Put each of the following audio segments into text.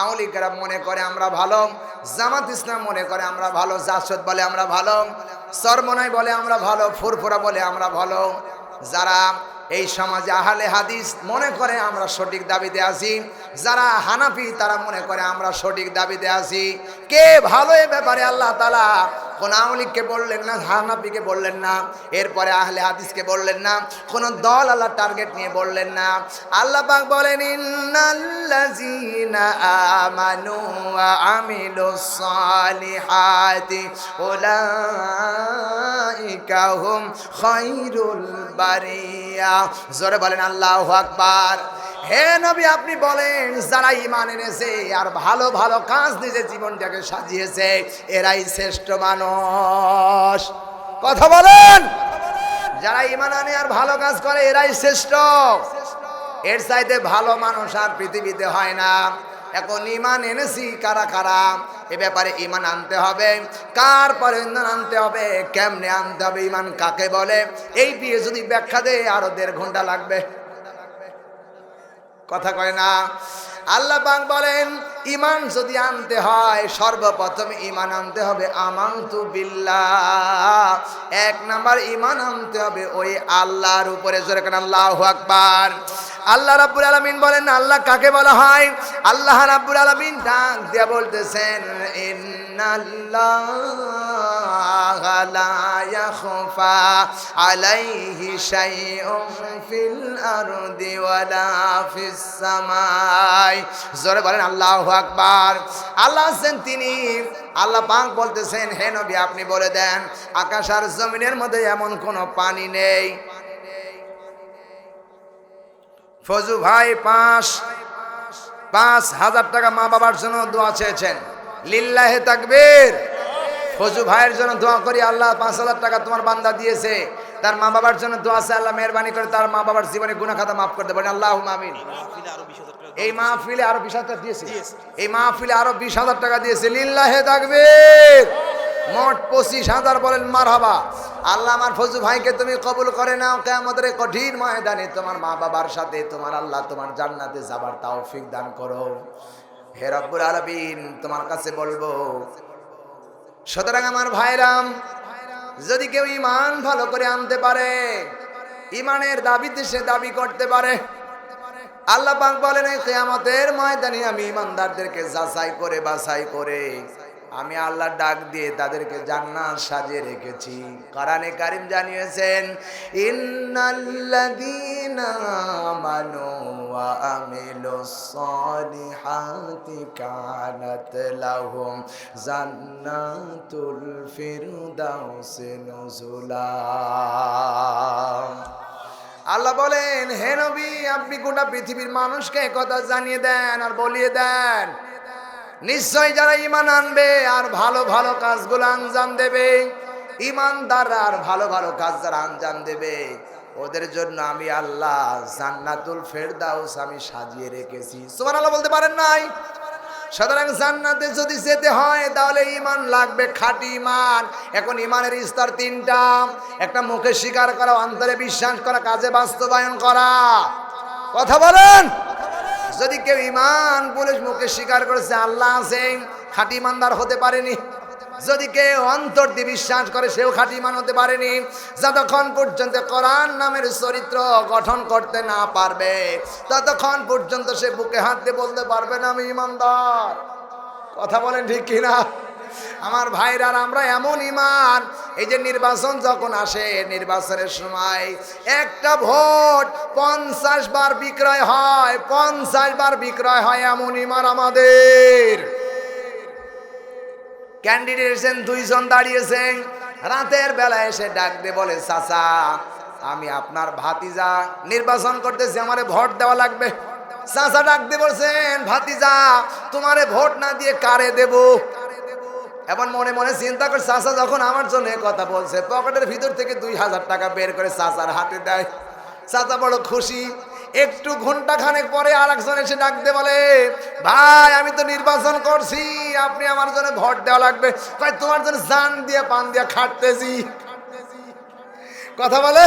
আওলিকেরা মনে করে আমরা ভালো, জামাত ইসলাম মনে করে আমরা ভালো, জাসদ বলে আমরা ভালো, সরমনাই বলে আমরা ভালো, ফুরফুরা বলে আমরা ভালো। যারা এই সমাজে আহলে হাদিস মনে করে আমরা সঠিক দাবিতে আছি, যারা হানাফি তারা মনে করে আমরা সঠিক দাবিতে আছি। কে ভালো এ ব্যাপারে আল্লাহ তালা কোন বললেন না হানাফিকে বললেন না, এরপরে আহলে হাদিসকে বললেন না, কোন দল আল্লাহ টার্গেট নিয়ে বললেন না। আল্লাহ পাক বলেন আমানু জোরে বলেন, আল্লাহু আকবার। হে নবী, আপনি বলেন, যারা ইমান এনেছে আর ভালো ভালো কাজ নিজের জীবনটাকে সাজিয়েছে, এরাই শ্রেষ্ঠ মানুষ। কথা বলেন? যারা ইমান আনে আর ভালো কাজ করে, এরাই শ্রেষ্ঠ। এর চাইতে ভালো মানুষ আর পৃথিবীতে হয় না। এখন ইমান এনেছি কারা কারা? এ ব্যাপারে ইমান আনতে হবে। কার পরে ইমান আনতে হবে? কেমনে আনতে হবে? ইমান কাকে বলে? এই বিয়ে যদি ব্যাখ্যা দেয়, আরও দেড় ঘণ্টা লাগবে। কথা কয় না। আল্লাহ পাক বলেন ইমান যদি আনতে হয়, সর্বপ্রথম ইমান আনতে হবে আমান্তু বিল্লা এক নাম্বার ইমান আনতে হবে ওই আল্লাহর উপরে। জোরে কেন আল্লাহ আকবার। আল্লাহ রাব্বুল আলামিন বলেন, আল্লাহ কাকে বলা হয়? আল্লাহ রাব্বুল আলামিন ডাক দিয়ে বলতেছেন আলাইহি শাইউন ফিল আরদি ওয়ালা ফিস সামাই। জোরে বলেন, আল্লাহু আকবার। আল্লাহ আছেন তিনি। আল্লাহ পাক বলতেছেন, হে নবী, আপনি বলে দেন, আকাশ আর জমিনের মধ্যে এমন কোনো পানি নেই। ফজু ভাই পাঁচ পাঁচ হাজার টাকা মা বাবার জন্য দোয়া চেয়েছেন। লিল্লাহে তাকবীর। ফজু ভাইয়ের জন্য দোয়া করি আল্লাহ পাঁচ হাজার টাকা তোমার বান্দা দিয়েছে। তার মা বাবার জন্য দোয়া আছে আল্লাহ মেহরবানি করে তার মা বাবার জীবনে গুনা খাতা মাফ করতে পারেন আল্লাহ আমিন। এই মাহফিলে আরও বিশ হাজার দিয়েছে। এই মাহফিলে আরও বিশ হাজার টাকা দিয়েছে। লিল্লাহে তাকবীর। মোট পঁচিশ হাজার বলেন মারহাবা। আল্লাহ আমার ফজু ভাইকে তুমি কবুল করে নাও কেমতের কঠিন ময়দানে তোমার মা বাবার সাথে তোমার আল্লাহ তোমার জান্নাতে যাবার তৌফিক দান করো। হে রব্বুল আলামিন, তোমার কাছে বলব, সুতরাং আমার ভাইরাম যদি কেউ ইমান ভালো করে আনতে পারে ইমানের দাবিতে সে দাবি করতে পারে। আল্লাহ বলেন, এই কিয়ামতের ময়দানে আমি ইমানদারদেরকে যাচাই করে বাছাই করে আমি আল্লাহ ডাক দিয়ে তাদেরকে জান্নাত সাজিয়ে রেখেছি। কোরআনে কারিম জানিয়েছেন, ইন্নাল্লাযীনা আমানু ওয়া আমিলুস সালিহাতি কানাত লাহুম জান্নাতুল ফিরদাউসি নুজুলা। আল্লাহ বলেন, হে নবী, আপনি গোটা পৃথিবীর মানুষকে কথা জানিয়ে দেন আর বলিয়ে দেন। নিশ্চয় যারা ইমান আনবে আর ভালো ভালো কাজগুলো আঞ্জাম দেবে। ইমানদাররা আর ভালো ভালো কাজ যারা আঞ্জাম দেবে, ওদের জন্য আমি আল্লাহ জান্নাতুল ফেরদাউস আমি সাজিয়ে রেখেছি। সুবহানাল্লাহ বলতে পারেন নাই? সুতরাং জান্নাতে যদি যেতে হয়, তাহলে ইমান লাগবে খাঁটি ইমান এখন ইমানের স্তর তিনটা। একটা মুখে স্বীকার করা, অন্তরে বিশ্বাস করা, কাজে বাস্তবায়ন করা। কথা বলেন? যদি কেউ ইমান বলে মুখে স্বীকার করেছে, আল্লাহ আছে খাঁটি ইমানদার হতে পারেনি। যদি কেউ অন্তর দিয়ে বিশ্বাস করে, সেও খাঁটি ইমান হতে পারেনি। যতক্ষণ পর্যন্ত কোরআন নামের চরিত্র গঠন করতে না পারবে, ততক্ষণ পর্যন্ত সে বুকে হাত দিয়ে বলতে পারবে না, আমি ইমানদার। কথা বলেন ঠিক কিনা? আমার ভাইরার আমরা এমন ইমান। এই যে নির্বাচন যখন আসে, নির্বাচনের সময় একটা ভোট পঞ্চাশ বার বিক্রয় হয়, পঞ্চাশ বার বিক্রয় হয় এমন ইমান আমাদের। ক্যান্ডিডেট এসেছেন, দুইজন দাঁড়িয়েছেন। রাতের বেলা এসে ডাক বলে, চাচা, আমি আপনার ভাতিজা, নির্বাচন করতেছি, আমারে ভোট দেওয়া লাগবে। চাচা ডাক বলছেন, ভাতিজা, তোমারে ভোট না দিয়ে কারে দেব? এমন মনে মনে চিন্তা করে, চাচা যখন আমার জন্য কথা বলছে, পকেটের ভিতর থেকে দুই হাজার টাকা বের করে চাচার হাতে দেয়। চাচা বড় খুশি। একটু ঘণ্টা খানেক পরে আর একজন এসে ডাকতে বলে, ভাই, আমি তো নির্বাচন করছি, আপনি আমার জন্য ভোট দেওয়া লাগবে। কয়, তোমার জন্য জান দিয়ে, পান দিয়ে খাটতেছি। কথা বলে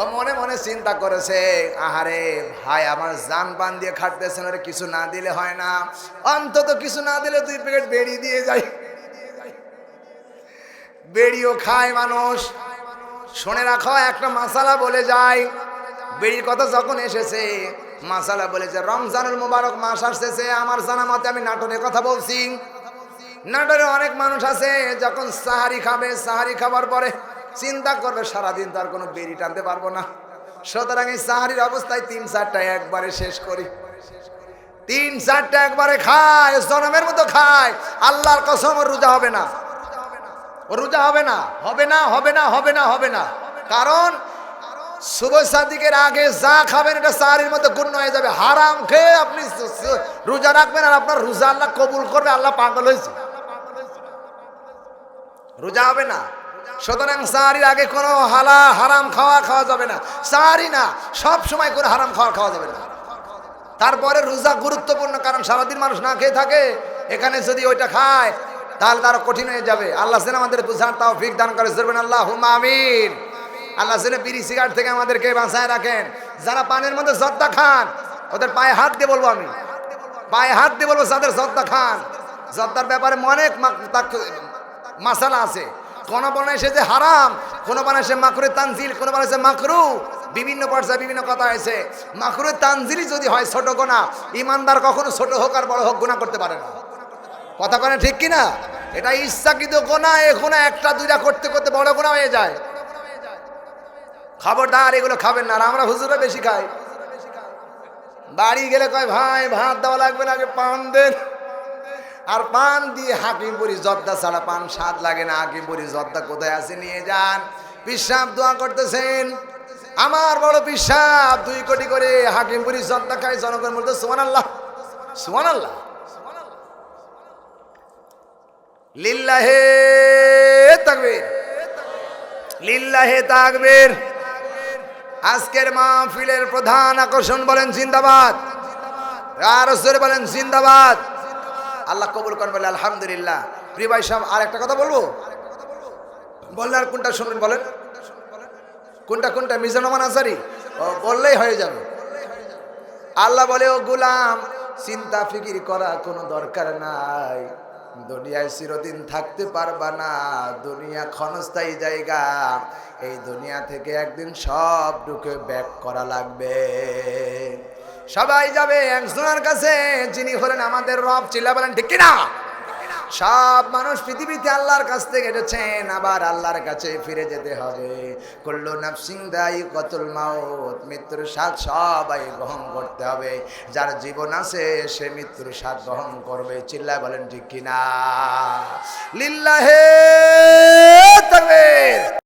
ও মনে মনে চিন্তা করেছে, আহারে, ভাই, আমার জান পান দিয়ে খাটতেছেন, ওরে কিছু না দিলে হয় না। অন্তত কিছু না দিলে দুই প্যাকেট বেরিয়ে দিয়ে যাই। বেড়িও খায় মানুষ। শুনে রাখো, একটা মাসালা বলে যায় বেড়ির কথা যখন এসেছে, মাসালা বলেছে রমজানুল মুবারক মাস আসতেছে আমার জানা মতে আমি নাটনের কথা বলছি। নাটোরে অনেক মানুষ আছে, যখন সাহারি খাবে, সাহারি খাবার পরে চিন্তা করবে, সারাদিন তার কোনো বেরি টানতে পারব না। সুতরাং এই সাহারির অবস্থায় তিন চারটা একবারে শেষ করি। তিন চারটা একবারে খায়, জনমের মতো খায়, আল্লাহর কসম রোজা হবে না। রোজা হবে না হবে না হবে না হবে না হবে না। কারণ শুভ সাদিকের আগে যা খাবেন এটা সাহারির মতো গণ্য হয়ে যাবে। হারাম খেয়ে আপনি রোজা রাখবেন আর আপনার রোজা আল্লাহ কবুল করবে, আল্লাহ পাগল হয়েছে। রোজা হবে না। সুতরাং সাহারির আগে কোনো হালা হারাম খাওয়া খাওয়া যাবে না। সাহারি না, সব সময় করে হারাম খাওয়া খাওয়া যাবে না। তারপরে রোজা গুরুত্বপূর্ণ, কারণ সারাদিন মানুষ না খেয়ে থাকে। এখানে যদি ওইটা খায় তাহলে তারা কঠিন হয়ে যাবে। আল্লাহ যেন আমাদের বুঝার তাও ফিক দান করে। ধরবেন আল্লাহ আমিন। আল্লাহ যেন বিড়ি, সিগারেট থেকে আমাদেরকে বাঁচায় রাখেন। যারা পানের মধ্যে জর্দা খান, ওদের পায়ে হাত দিয়ে বলব আমি। পায়ে হাত দিয়ে বলব যাদের জর্দা খান। জর্দার ব্যাপারে অনেক মাসালা আছে। কোন বনায় সে যে হারাম, কোন বনায় সে মাকরু তানজিল, কোন বনায় সে মাকরু বিভিন্ন পর্যায়ে বিভিন্ন কথা হয়েছে মাকরু তানজিলি যদি হয় ছোট গোনা, ইমানদার কখনো ছোট হোক আর বড় হোক গোনা করতে পারে না। কথা কেন ঠিক কিনা? এটা ইচ্ছাকৃত গোনা, এ গোনা একটা, দুইটা করতে করতে বড় গোনা হয়ে যায়। খবরদার, এগুলো খাবেন না, আর আমরা হুজুরা বেশি খাই। বাড়ি গেলে কয়, ভাই, ভাত দেওয়া লাগবে না, আগে পান দেন। আর পান দিয়ে হাকিম হাকিমপুরি জর্দা ছাড়া পান স্বাদ লাগে না হাকিম হাকিমপুরি জর্দা কোথায় আছে, নিয়ে যান। পিসাব দোয়া করতেছেন। আমার বড় পিসাব, দুই কোটি করে হাকিম হাকিমপুরি জর্দা খায়, জনগণ বলতে সুমান আল্লাহ সুমান আল্লাহ লিল্লাহে তাকবীর। লিল্লাহে তাকবীর। আজকের মাহফিলের প্রধান আকর্ষণ বলেন জিন্দাবাদ। আর বলেন জিন্দাবাদ। আল্লাহ কবুল করেন বলে আলহামদুলিল্লাহ। প্রিয় ভাই সাহেব আর একটা কথা বলব? বললে আর কোনটা শুনবেন বলেন? কোনটা কোনটা? মিজানুমান আসারি ও, বললেই হয়ে যাবে। আল্লাহ বলে, ও গুলাম, চিন্তা ফিকির করা কোনো দরকার নাই। দুনিয়ায় চিরদিন থাকতে পারবা না। দুনিয়া ক্ষণস্থায়ী জায়গা। এই দুনিয়া থেকে একদিন সব ঢুকে ব্যাক করা লাগবে। সবাই যাবে একজনের কাছে, যিনি হলেন আমাদের রব। চিল্লা বলেন, ঠিক কিনা? সব মানুষ পৃথিবীতে আল্লাহর কাছ থেকে এসেছেন আবার আল্লাহর কাছে ফিরে যেতে হবে। কল্লু নাফসিং দায়ী কতুল মাউত, মৃত্যুর স্বাদ সবাই গ্রহণ করতে হবে। যার জীবন আছে, সে মৃত্যুর স্বাদ গ্রহণ করবে। চিল্লায় বলেন ঠিক কিনা? লিল্লাহে তাকবীর।